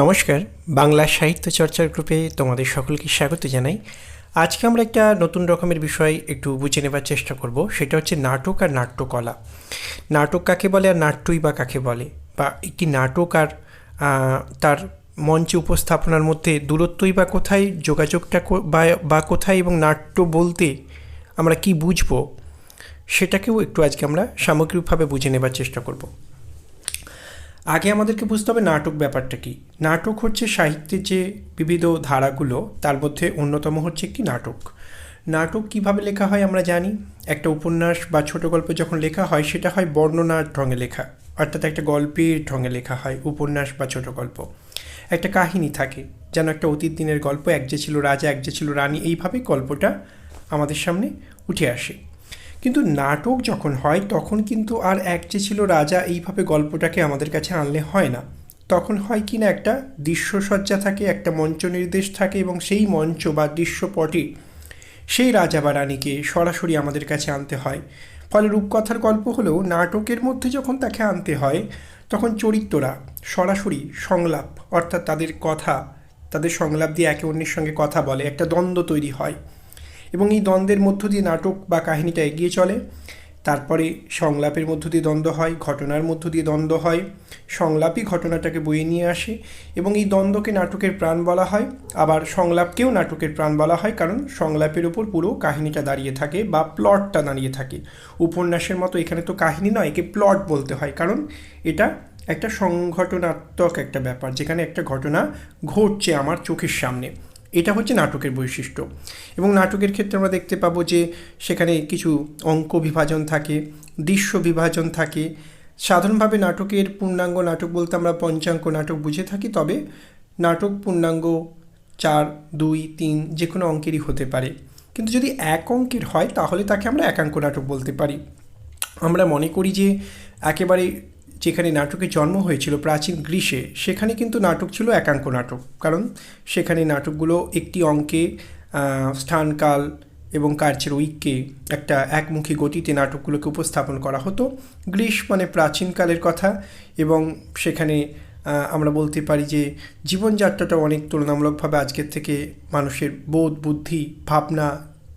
নমস্কার, বাংলা সাহিত্য চর্চার গ্রুপে তোমাদের সকলকে স্বাগত জানাই। আজকে আমরা একটা নতুন রকমের বিষয় একটু বুঝে নেবার চেষ্টা করব, সেটা হচ্ছে নাটক আর নাট্যকলা। নাটক কাকে বলে আর নাট্যই বা কাকে বলে? বা একটি নাটক আর তার মঞ্চে উপস্থাপনার মধ্যে দূরত্বই বা কোথায়, যোগাযোগটা বা কোথায় এবং নাট্য বলতে আমরা কি বুঝব, সেটাকেও একটু আজকে আমরা সামগ্রিকভাবে বুঝে নেবার চেষ্টা করব। আগে আমাদেরকে বুঝতে হবে নাটক ব্যাপারটা কি। নাটক হচ্ছে সাহিত্যের যে বিবিধ ধারাগুলো, তার মধ্যে অন্যতম হচ্ছে একটি নাটক। নাটক কীভাবে লেখা হয় আমরা জানি। একটা উপন্যাস বা ছোট গল্প যখন লেখা হয়, সেটা হয় বর্ণনার ঢঙে লেখা। অর্থাৎ একটা গল্পের ঢঙে লেখা হয়, উপন্যাস বা ছোট গল্প। একটা কাহিনী থাকে, যেন একটা অতীত দিনের গল্প, এক যে ছিল রাজা, এক যে ছিল রানী, এইভাবে গল্পটা আমাদের সামনে উঠে আসে। কিন্তু নাটক যখন হয়, তখন কিন্তু আর এক যে ছিল রাজা, এইভাবে গল্পটাকে আমাদের কাছে আনলে হয় না। তখন হয় কি না, একটা দৃশ্যসজ্জা থাকে, একটা মঞ্চ নির্দেশ থাকে এবং সেই মঞ্চ বা দৃশ্যপটে সেই রাজা বা রানীকে সরাসরি আমাদের কাছে আনতে হয়। ফলে রূপকথার গল্প হলেও নাটকের মধ্যে যখন তাকে আনতে হয়, তখন চরিত্ররা সরাসরি সংলাপ, অর্থাৎ তাদের কথা, তাদের সংলাপ দিয়ে একে অন্যের সঙ্গে কথা বলে, একটা দ্বন্দ্ব তৈরি হয়। এবং এই দ্বন্দ্বের মধ্য দিয়ে নাটক বা কাহিনীটা এগিয়ে চলে। তারপরে সংলাপের মধ্য দিয়ে দ্বন্দ্ব হয়, ঘটনার মধ্য দিয়ে দ্বন্দ্ব হয়, সংলাপই ঘটনাটাকে বয়ে নিয়ে আসে এবং এই দ্বন্দ্বকে নাটকের প্রাণ বলা হয়। আবার সংলাপকেও নাটকের প্রাণ বলা হয় কারণ সংলাপের ওপর পুরো কাহিনীটা দাঁড়িয়ে থাকে বা প্লটটা দাঁড়িয়ে থাকে। উপন্যাসের মতো এখানে তো কাহিনী নয়, একে প্লট বলতে হয় কারণ এটা একটা সংঘটনাত্মক একটা ব্যাপার যেখানে একটা ঘটনা ঘটছে আমার চোখের সামনে। এটা হচ্ছে নাটকের বৈশিষ্ট্য। এবং নাটকের ক্ষেত্রে আমরা দেখতে পাবো যে সেখানে কিছু অঙ্ক বিভাজন থাকে, দৃশ্য বিভাজন থাকে। সাধারণভাবে নাটকের পূর্ণাঙ্গ নাটক বলতে আমরা পঞ্চাঙ্গ নাটক বুঝে থাকি, তবে নাটক পূর্ণাঙ্গ চার, দুই, তিন যে কোনো অঙ্কেরই হতে পারে। কিন্তু যদি এক অঙ্কের হয়, তাহলে তাকে আমরা একাঙ্ক নাটক বলতে পারি। আমরা মনে করি যে একেবারে যেখানে নাটকের জন্ম হয়েছিল প্রাচীন গ্রীসে সেখানে কিন্তু নাটক ছিল একাঙ্ক নাটক। কারণ সেখানে নাটকগুলো একটি অঙ্কে স্থানকাল এবং কার্যের ঐক্যে একটা একমুখী গতিতে নাটকগুলোকে উপস্থাপন করা হতো। গ্রীস মানে প্রাচীনকালের কথা এবং সেখানে আমরা বলতে পারি যে জীবনযাত্রাটা অনেক তুলনামূলকভাবে আজকের থেকে মানুষের বোধ, বুদ্ধি, ভাবনা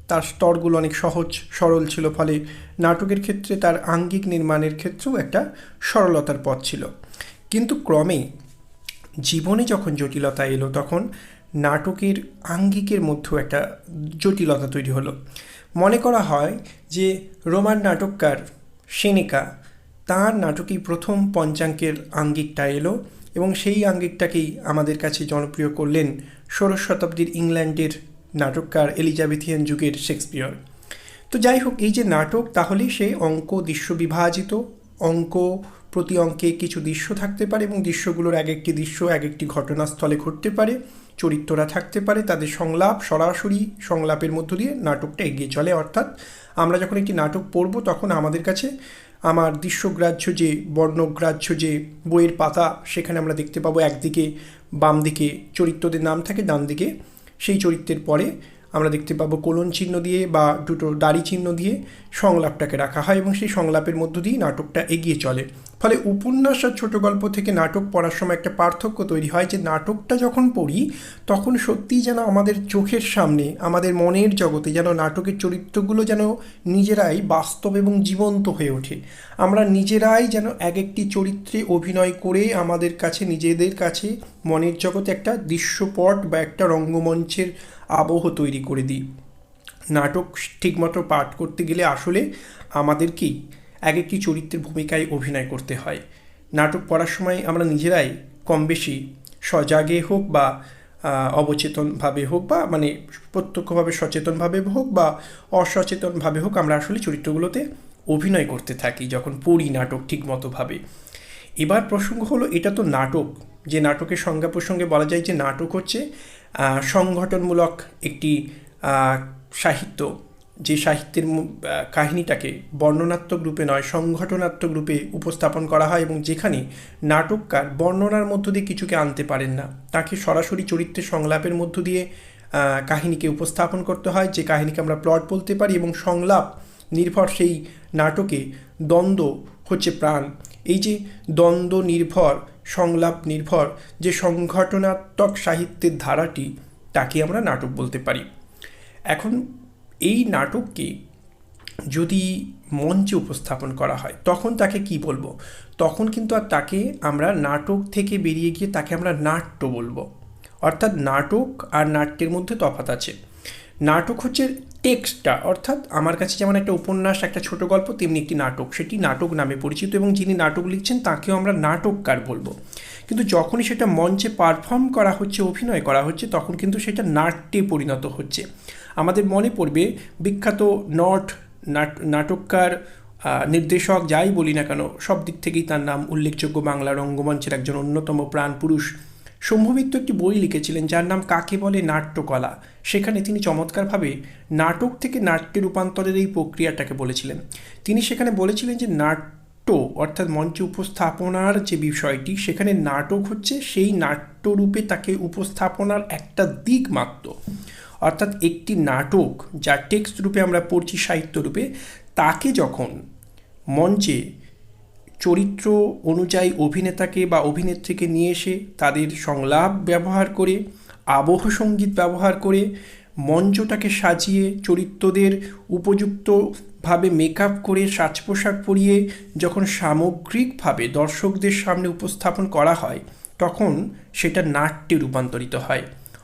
তার স্তরগুলো অনেক সহজ, সরল ছিল ফলে নাটকের ক্ষেত্রে তার আঙ্গিক নির্মাণের ক্ষেত্রেও একটা সরলতার পথ ছিল। কিন্তু ক্রমে জীবনে যখন জটিলতা এলো তখন নাটকের আঙ্গিকের মধ্যেও একটা জটিলতা তৈরি হলো। মনে করা হয় যে রোমান নাটককার সেনেকা তার নাটকেই প্রথম পঞ্চাঙ্কের আঙ্গিকটা এলো এবং সেই আঙ্গিকটাকেই আমাদের কাছে জনপ্রিয় করলেন ষোড়শ শতাব্দীর ইংল্যান্ডের নাটককার এলিজাবেথিয়ান যুগের শেক্সপিয়র। তো যাই হোক এই যে নাটক তাহলে সে অঙ্ক দৃশ্য বিভাজিত। অঙ্ক প্রতি অঙ্কে কিছু দৃশ্য থাকতে পারে এবং দৃশ্যগুলোর এক একটি দৃশ্য এক একটি ঘটনাস্থলে ঘটতে পারে, চরিত্ররা থাকতে পারে, তাদের সংলাপ সরাসরি সংলাপের মধ্য দিয়ে নাটকটা এগিয়ে চলে। অর্থাৎ আমরা যখন একটি নাটক পড়ব, তখন আমাদের কাছে আমার দৃশ্যগ্রাহ্য যে, বর্ণগ্রাহ্য যে বইয়ের পাতা, সেখানে আমরা দেখতে পাবো একদিকে বাম দিকে চরিত্রদের নাম থাকে ডান দিকে সেই চরিত্রের পরে আমরা দেখতে পাবো কোলন চিহ্ন দিয়ে বা দুটো দাড়ি চিহ্ন দিয়ে সংলাপটাকে রাখা হয় এবং সেই সংলাপের মধ্য দিয়েই নাটকটা এগিয়ে চলে। ফলে উপন্যাস আর ছোটো গল্প থেকে নাটক পড়ার সময় একটা পার্থক্য তৈরি হয় যে নাটকটা যখন পড়ি, তখন সত্যিই যেন আমাদের চোখের সামনে, আমাদের মনের জগতে যেন নাটকের চরিত্রগুলো যেন নিজেরাই বাস্তব এবং জীবন্ত হয়ে ওঠে। আমরা নিজেরাই যেন এক একটি চরিত্রে অভিনয় করে আমাদের কাছে, নিজেদের কাছে মনের জগতে একটা দৃশ্যপট বা একটা রঙ্গমঞ্চের আবহ তৈরি করে দিই। নাটক ঠিকমতো পাঠ করতে গেলে আসলে আমাদেরকেই এক একটি চরিত্রের ভূমিকায় অভিনয় করতে হয়। নাটক পড়ার সময় আমরা নিজেরাই কম বেশি সজাগে হোক বা অবচেতনভাবে হোক বা মানে প্রত্যক্ষভাবে সচেতনভাবে হোক বা অসচেতনভাবে হোক আমরা আসলে চরিত্রগুলোতে অভিনয় করতে থাকি যখন পড়ি নাটক ঠিকমতোভাবে। এবার প্রসঙ্গ হলো এটা তো নাটক। যে নাটকের সংজ্ঞা প্রসঙ্গে বলা যায় যে নাটক হচ্ছে সংগঠনমূলক একটি সাহিত্য। যে সাহিত্যের কাহিনীটাকে বর্ণনাত্মক রূপে নয়, সংগঠনাত্মক রূপে উপস্থাপন করা হয় এবং যেখানে নাটককার বর্ণনার মধ্য দিয়ে কিছুকে আনতে পারেন না। তাকে সরাসরি চরিত্রের সংলাপের মধ্য দিয়ে কাহিনীকে উপস্থাপন করতে হয়, যে কাহিনীকে আমরা প্লট বলতে পারি এবং সংলাপ নির্ভর সেই নাটকে দ্বন্দ্ব হচ্ছে প্রাণ এই যে দ্বন্দ্ব নির্ভর, সংলাপ নির্ভর, যে সংঘটনাত্মক সাহিত্যের ধারাটি, তাকে আমরা নাটক বলতে পারি। এখন এই নাটককে যদি মঞ্চে উপস্থাপন করা হয়, তখন তাকে কি বলব? তখন কিন্তু আর তাকে আমরা নাটক থেকে বেরিয়ে গিয়ে তাকে আমরা নাট্য বলব। অর্থাৎ নাটক আর নাট্যের মধ্যে তফাৎ আছে। নাটক হচ্ছে টেক্সটটা, অর্থাৎ আমার কাছে যেমন একটা উপন্যাস, একটা ছোট গল্প, তেমনি একটি নাটক। সেটি নাটক নামে পরিচিত এবং যিনি নাটক লিখছেন তাকেও আমরা নাটককার বলব। কিন্তু যখনই সেটা মঞ্চে পারফর্ম করা হচ্ছে, অভিনয় করা হচ্ছে, তখন কিন্তু সেটা নাট্যে পরিণত হচ্ছে। আমাদের মনে পড়বে বিখ্যাত নট, নাটককার নির্দেশক, যাই বলি না কেন, সব দিক থেকেই তার নাম উল্লেখযোগ্য বাংলা রঙ্গমঞ্চের একজন অন্যতম প্রাণ সম্ভবিত একটি বই লিখেছিলেন যার নাম কাকে বলে নাট্যকলা। সেখানে তিনি চমৎকারভাবে নাটক থেকে নাট্যে রূপান্তরের এই প্রক্রিয়াটাকে বলেছিলেন। তিনি সেখানে বলেছিলেন যে নাট্য অর্থাৎ মঞ্চে উপস্থাপনার যে বিষয়টি, সেখানে নাটক হচ্ছে সেই নাট্যরূপে তাকে উপস্থাপনার একটা দিক মাত্র। অর্থাৎ একটি নাটক যা টেক্সট রূপে আমরা পড়ছি, সাহিত্য রূপে, তাকে যখন মঞ্চে চরিত্র অনুযায়ী অভিনেতাকে বা অভিনেত্রীকে নিয়ে এসে তাদের সংলাপ ব্যবহার করে, আবহ সংগীত ব্যবহার করে, মঞ্চটাকে সাজিয়ে চরিত্রদের উপযুক্তভাবে মেকআপ করে সাজ পোশাক পরিয়ে যখন সামগ্রিকভাবে দর্শকদের সামনে উপস্থাপন করা হয়, তখন সেটা নাট্যে রূপান্তরিত হয়।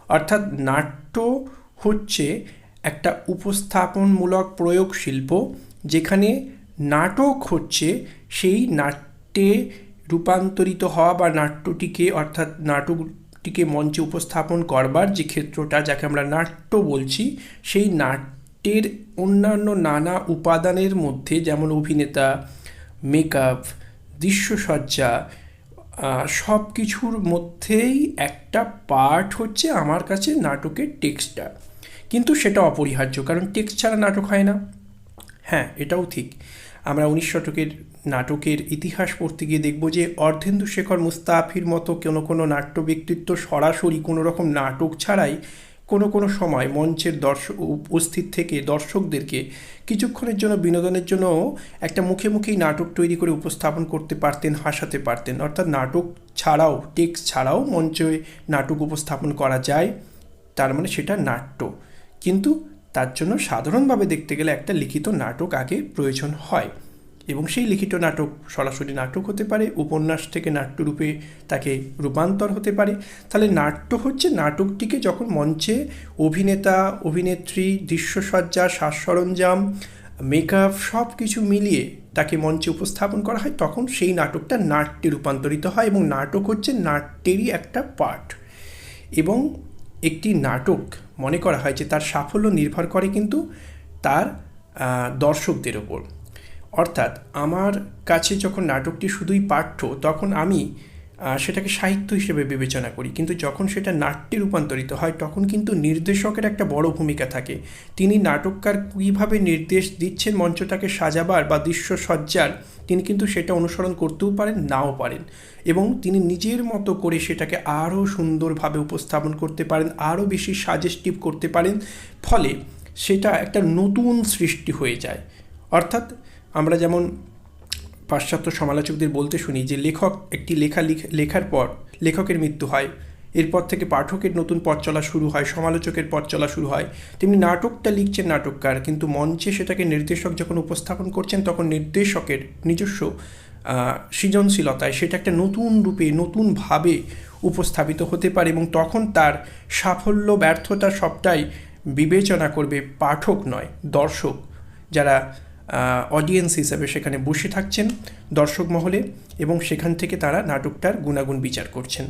অর্থাৎ নাট্য হচ্ছে একটা উপস্থাপনমূলক প্রয়োগ শিল্প যেখানে নাটক হচ্ছে সেই নাট্যে রূপান্তরিত হওয়া বা নাট্যটিকে অর্থাৎ নাটকটিকে মঞ্চে উপস্থাপন করবার যে ক্ষেত্রটা যাকে আমরা নাট্য বলছি, সেই নাট্যের অন্যান্য নানা উপাদানের মধ্যে যেমন অভিনেতা মেকআপ দৃশ্যসজ্জা সব কিছুর মধ্যেই একটা পার্ট হচ্ছে আমার কাছে নাটকের টেক্সটটা কিন্তু সেটা অপরিহার্য, কারণ টেক্সট ছাড়া নাটক হয় না। হ্যাঁ এটাও ঠিক। আমরা উনিশ শতকের নাটকের ইতিহাস পড়তে গিয়ে দেখব যে অর্ধেন্দু শেখর মুস্তাফির মতো কোনো কোনো নাট্য ব্যক্তিত্ব সরাসরি কোনো রকম নাটক ছাড়াই কোনো কোনো সময় মঞ্চের দর্শক উপস্থিত থেকে দর্শকদেরকে কিছুক্ষণের জন্য বিনোদনের জন্য একটা মুখে মুখেই নাটক তৈরি করে উপস্থাপন করতে পারতেন, হাসাতে পারতেন। অর্থাৎ নাটক ছাড়াও, টেক্সট ছাড়াও মঞ্চে নাটক উপস্থাপন করা যায়। তার মানে সেটা নাট্য। কিন্তু তার জন্য সাধারণভাবে দেখতে গেলে একটা লিখিত নাটক আগে প্রয়োজন হয়। এবং সেই লিখিত নাটক সরাসরি নাটক হতে পারে, উপন্যাস থেকে নাট্যরূপে তাকে রূপান্তর হতে পারে। তাহলে নাট্য হচ্ছে নাটকটিকে যখন মঞ্চে অভিনেতা, অভিনেত্রী, দৃশ্যসজ্জা সাজ সরঞ্জাম মেকআপ সব কিছু মিলিয়ে তাকে মঞ্চে উপস্থাপন করা হয়, তখন সেই নাটকটা নাট্যে রূপান্তরিত হয় এবং নাটক হচ্ছে নাট্যেরই একটা পার্ট এবং একটি নাটক মনে করা হয় যে তার সাফল্য নির্ভর করে কিন্তু তার দর্শকদের ওপর। অর্থাৎ আমার কাছে যখন নাটকটি শুধুই পাঠ্য, তখন আমি সেটাকে সাহিত্য হিসেবে বিবেচনা করি। কিন্তু যখন সেটা নাট্যে রূপান্তরিত হয়, তখন কিন্তু নির্দেশকের একটা বড় ভূমিকা থাকে। তিনি নাটককার কীভাবে নির্দেশ দিচ্ছেন মঞ্চটাকে সাজাবার বা দৃশ্য সজ্জার, তিনি কিন্তু সেটা অনুসরণ করতেও পারেন, নাও পারেন। এবং তিনি নিজের মতো করে সেটাকে আরও সুন্দরভাবে উপস্থাপন করতে পারেন, আরও বেশি সাজেস্টিভ করতে পারেন। ফলে সেটা একটা নতুন সৃষ্টি হয়ে যায়। অর্থাৎ আমরা যেমন পাশ্চাত্য সমালোচকদের বলতে শুনি যে লেখক একটি লেখা লেখার পর লেখকের মৃত্যু হয়। এরপর থেকে পাঠকের নতুন পথ চলা শুরু হয়, সমালোচকের পথ চলা শুরু হয়। তেমনি নাটকটা লিখছেন নাটককার, কিন্তু মঞ্চে সেটাকে নির্দেশক যখন উপস্থাপন করছেন, তখন নির্দেশকের নিজস্ব সৃজনশীলতায় সেটা একটা নতুন রূপে নতুনভাবে উপস্থাপিত হতে পারে এবং তখন তার সাফল্য, ব্যর্থতা সবটাই বিবেচনা করবে পাঠক নয়, দর্শক। যারা অডিয়েন্স হিসাবে সেখানে বসে থাকছেন দর্শক মহলে এবং সেখান থেকে তারা নাটকটার গুণাগুণ বিচার করছেন।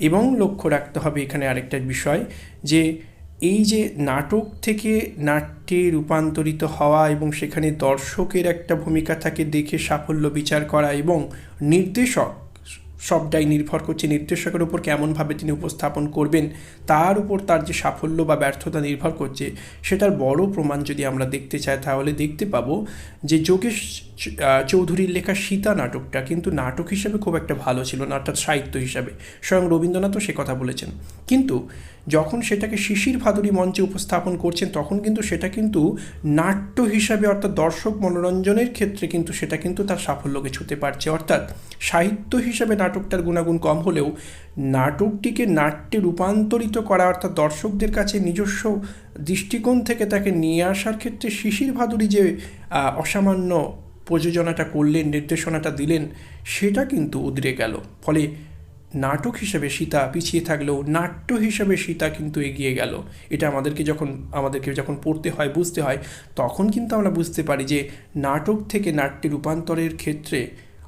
এবং লক্ষ্য রাখতে হবে এখানে আরেকটা বিষয় যে এই যে নাটক থেকে নাট্যে রূপান্তরিত হওয়া এবং সেখানে দর্শকের একটা ভূমিকা থাকে দেখে সাফল্য বিচার করা এবং নির্দেশক সবটাই নির্ভর করছে নির্দেশকের উপর কেমনভাবে তিনি উপস্থাপন করবেন, তার উপর তার যে সাফল্য বা ব্যর্থতা নির্ভর করছে, সেটার বড় প্রমাণ যদি আমরা দেখতে চাই, তাহলে দেখতে পাবো যে যোগেশ চৌধুরীর লেখা সীতা নাটকটা কিন্তু নাটক হিসেবে খুব একটা ভালো ছিল না, অর্থাৎ সাহিত্য হিসাবে। স্বয়ং রবীন্দ্রনাথও সে কথা বলেছেন। কিন্তু যখন সেটাকে শিশির ভাদুরী মঞ্চে উপস্থাপন করছেন, তখন কিন্তু সেটা কিন্তু নাট্য হিসাবে অর্থাৎ দর্শক মনোরঞ্জনের ক্ষেত্রে কিন্তু সেটা কিন্তু তার সাফল্যকে ছুতে পারছে। অর্থাৎ সাহিত্য হিসাবে নাটকটার গুণাগুণ কম হলেও নাটকটিকে নাট্যে রূপান্তরিত করা অর্থাৎ দর্শকদের কাছে নিজস্ব দৃষ্টিকোণ থেকে তাকে নিয়ে আসার ক্ষেত্রে শিশির ভাদুরী যে অসামান্য প্রযোজনাটা করলেন, নির্দেশনাটা দিলেন, সেটা কিন্তু উদরে গেল। ফলে নাটক হিসেবে সীতা পিছিয়ে থাকলেও নাট্য হিসেবে সীতা কিন্তু এগিয়ে গেল। এটা আমাদেরকে যখন আমাদেরকে যখন পড়তে হয়, বুঝতে হয়, তখন কিন্তু আমরা বুঝতে পারি যে নাটক থেকে নাট্যে রূপান্তরের ক্ষেত্রে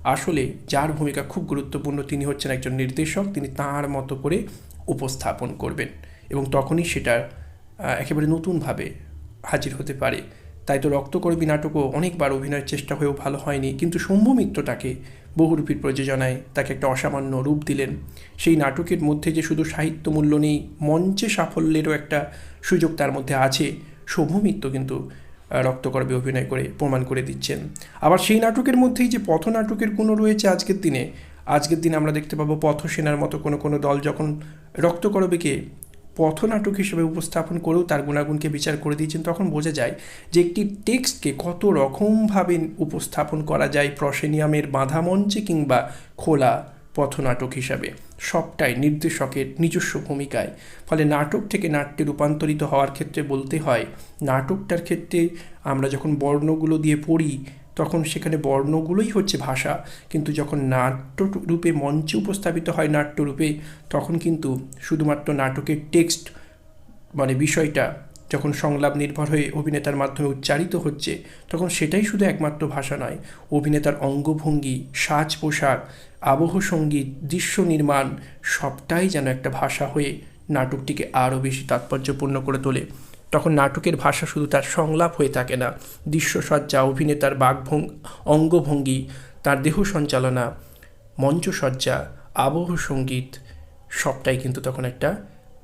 আসলে যার ভূমিকা খুব গুরুত্বপূর্ণ তিনি হচ্ছেন একজন নির্দেশক, তিনি তাঁর মতো করে উপস্থাপন করবেন এবং তখনই সেটা একেবারে নতুনভাবে হাজির হতে পারে। তাই তো রক্তকর্মী নাটকও অনেকবার অভিনয়ের চেষ্টা হয়েও ভালো হয়নি, কিন্তু শম্ভু মিত্র তাকে বহুরূপীর প্রযোজনায় তাকে একটা অসামান্য রূপ দিলেন। সেই নাটকের মধ্যে যে শুধু সাহিত্য মূল্য নেই মঞ্চে সাফল্যেরও একটা সুযোগ তার মধ্যে আছে। শম্ভু মিত্র কিন্তু আহ, রক্তকর্মে অভিনয় করে প্রমাণ করে দিচ্ছেন। আবার সেই নাটকের মধ্যেই যে পথ নাটকের কোনো রয়েছে আজকের দিনে আজকের দিনে আমরা দেখতে পাবো পথসেনার মতো কোনো কোনো দল যখন রক্তকরবীকে পথনাটক হিসেবে উপস্থাপন করেও তার গুণাগুণকে বিচার করে দিয়েছেন, তখন বোঝা যায় যে একটি টেক্সটকে কত রকমভাবে উপস্থাপন করা যায় প্রসেনিয়ামের বাঁধা মঞ্চে কিংবা খোলা পথনাটক হিসাবে। সবটাই নির্দেশকের নিজস্ব ভূমিকায়। ফলে নাটক থেকে নাট্যে রূপান্তরিত হওয়ার ক্ষেত্রে বলতে হয়, নাটকটার ক্ষেত্রে আমরা যখন বর্ণগুলো দিয়ে পড়ি তখন সেখানে বর্ণগুলোই হচ্ছে ভাষা। কিন্তু যখন নাট্য রূপে মঞ্চে উপস্থাপিত হয় নাট্যরূপে, তখন কিন্তু শুধুমাত্র নাটকের টেক্সট মানে বিষয়টা যখন সংলাপ নির্ভর হয়ে অভিনেতার মাধ্যমে উচ্চারিত হচ্ছে, তখন সেটাই শুধু একমাত্র ভাষা নয়। অভিনেতার অঙ্গভঙ্গি সাজ পোশাক আবহ সংগীত, দৃশ্য নির্মাণ, সবটাই যেন একটা ভাষা হয়ে নাটকটিকে আরও বেশি তাৎপর্যপূর্ণ করে তোলে। তখন নাটকের ভাষা শুধু তার সংলাপ হয়ে থাকে না, দৃশ্যসজ্জা, অভিনেতার বাকভঙ্গ, অঙ্গভঙ্গি, তার দেহ সঞ্চালনা, মঞ্চসজ্জা, আবহ সংগীত, সবটাই কিন্তু তখন একটা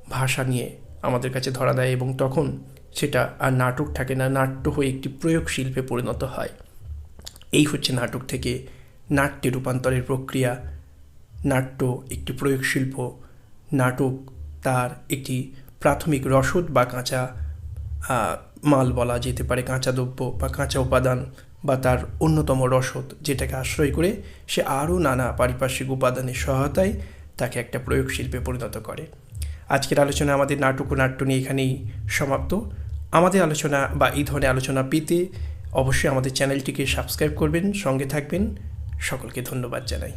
ভাষা নিয়ে আমাদের কাছে ধরা দেয় এবং তখন সেটা আর নাটক থাকে না, নাট্য হয়ে একটি প্রয়োগ শিল্পে পরিণত হয়। এই হচ্ছে নাটক থেকে নাট্যে রূপান্তরের প্রক্রিয়া। নাট্য একটি প্রয়োগ শিল্প নাটক তার একটি প্রাথমিক রসদ বা কাঁচা মাল বলা যেতে পারে, কাঁচা দ্রব্য বা কাঁচা উপাদান বা তার অন্যতম রসদ যেটাকে আশ্রয় করে সে আরও নানা পারিপার্শ্বিক উপাদানের সহায়তায় তাকে একটা প্রয়োগ শিল্পে পরিণত করে। আজকের আলোচনা আমাদের নাটক ও নাট্য নিয়ে এখানেই সমাপ্ত। আমাদের আলোচনা বা এই ধরনের আলোচনা পেতে অবশ্যই আমাদের চ্যানেলটিকে সাবস্ক্রাইব করবেন, সঙ্গে থাকবেন। সকলকে ধন্যবাদ জানাই।